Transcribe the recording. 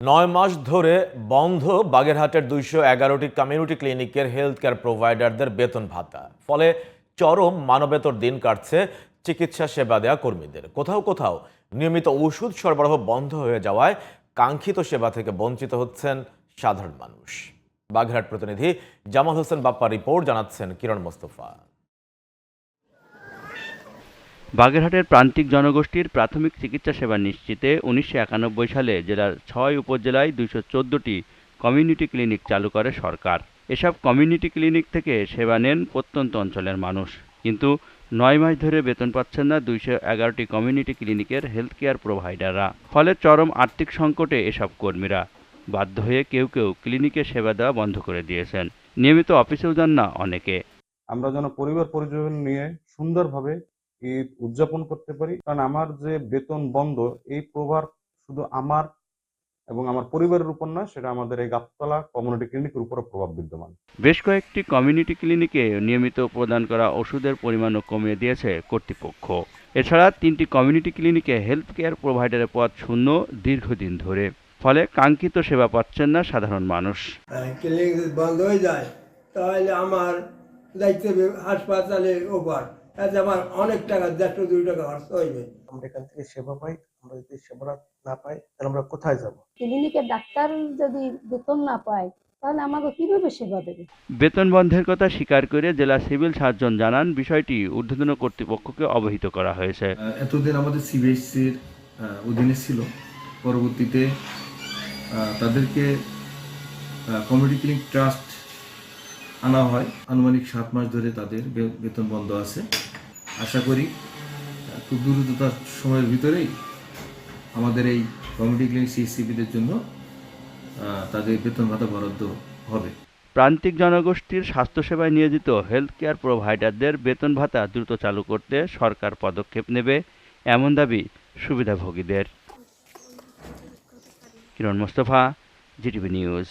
নয় মাস ধরে বন্ধ বাগেরহাটের দুইশো এগারোটি কমিউনিটি ক্লিনিকের হেলথ কেয়ার প্রোভাইডারদের বেতন ভাতা। ফলে চরম মানবেতর দিন কাটছে চিকিৎসা সেবা দেওয়া কর্মীদের। কোথাও কোথাও নিয়মিত ওষুধ সরবরাহ বন্ধ হয়ে যাওয়ায় কাঙ্ক্ষিত সেবা থেকে বঞ্চিত হচ্ছেন সাধারণ মানুষ। বাগেরহাট প্রতিনিধি জামাল হোসেন বাপ্পা রিপোর্ট জানাচ্ছেন কিরণ মোস্তফা। বাগেরহাটের প্রান্তিক জনগোষ্ঠীর প্রাথমিক চিকিৎসা সেবা নিশ্চিতে উনিশশো একানব্বই সালে জেলার ছয় উপজেলায় দুইশো চোদ্দোটি কমিউনিটি ক্লিনিক চালু করে সরকার। এসব কমিউনিটি ক্লিনিক থেকে সেবা নেন প্রত্যন্ত অঞ্চলের মানুষ। কিন্তু নয় মাস ধরে বেতন পাচ্ছেন না দুইশো এগারোটি কমিউনিটি ক্লিনিকের হেলথ কেয়ার প্রোভাইডাররা। ফলে চরম আর্থিক সংকটে এসব কর্মীরা বাধ্য হয়ে কেউ কেউ ক্লিনিকে সেবা দেওয়া বন্ধ করে দিয়েছেন। নিয়মিত অফিসেও যান না অনেকে। আমরা যেন পরিবার পরিজন নিয়ে সুন্দরভাবে ঈদ উদযাপন করতে পারি। কারণ আমার যে বেতন বন্ধ এই প্রভাব শুধু আমার এবং আমার পরিবারের উপর নয় সেটা আমাদের এই গাবতলা কমিউনিটি ক্লিনিকের উপরও প্রভাব বিদ্যমান। বেশ কয়েকটি কমিউনিটি ক্লিনিকে নিয়মিত প্রদান করা ওষুধের পরিমাণও কমিয়ে দিয়েছে কর্তৃপক্ষ। এছাড়া তিনটি কমিউনিটি ক্লিনিকে হেলথ কেয়ার প্রোভাইডারের পদ শূন্য দীর্ঘদিন ধরে। ফলে কাঙ্ক্ষিত সেবা পাচ্ছেন না সাধারণ মানুষ। ক্লিনিক বন্ধ হয়ে যায় তাহলে আমার দায়িত্ব হাসপাতালে ওপার। এতে আমার অনেক টাকা দেড়শো দুই টাকা খরচ হইবে আমরা এখান থেকে সেবা পাই আমরা যদি সেবা না পাই তাহলে আমরা কোথায় যাব? ক্লিনিকের ডাক্তার যদি বেতন না পায় তাহলে আমাকে কীভাবে সেবা দেবে? বেতন বন্ধের কথা স্বীকার করে জেলা সিভিল সার্জন জানান বিষয়টি ঊর্ধ্বতন কর্তৃপক্ষকে অবহিত করা হয়েছে। এতদিন আমাদের সিবিএসসির অধীনে ছিল। পরবর্তীতে তাদেরকে কমিউনিটি ক্লিনিক ট্রাস্ট আনা হয়। আনুমানিক সাত মাস ধরে তাদের বেতন বন্ধ আছে। আশা করি, খুব দ্রুততার সময়ের ভিতরেই আমাদের এই কমিউনিটি ক্লিনিক সিএসসিবিদের জন্য তাদের বেতন ভাতা বরাদ্দ হবে। প্রান্তিক জনগোষ্ঠীর স্বাস্থ্যসেবায় নিয়োজিত হেলথ কেয়ার প্রোভাইডারদের বেতন ভাতা দ্রুত চালু করতে সরকার পদক্ষেপ নেবে, এমন দাবি সুবিধাভোগীদের। Kiran Mostafa GTV news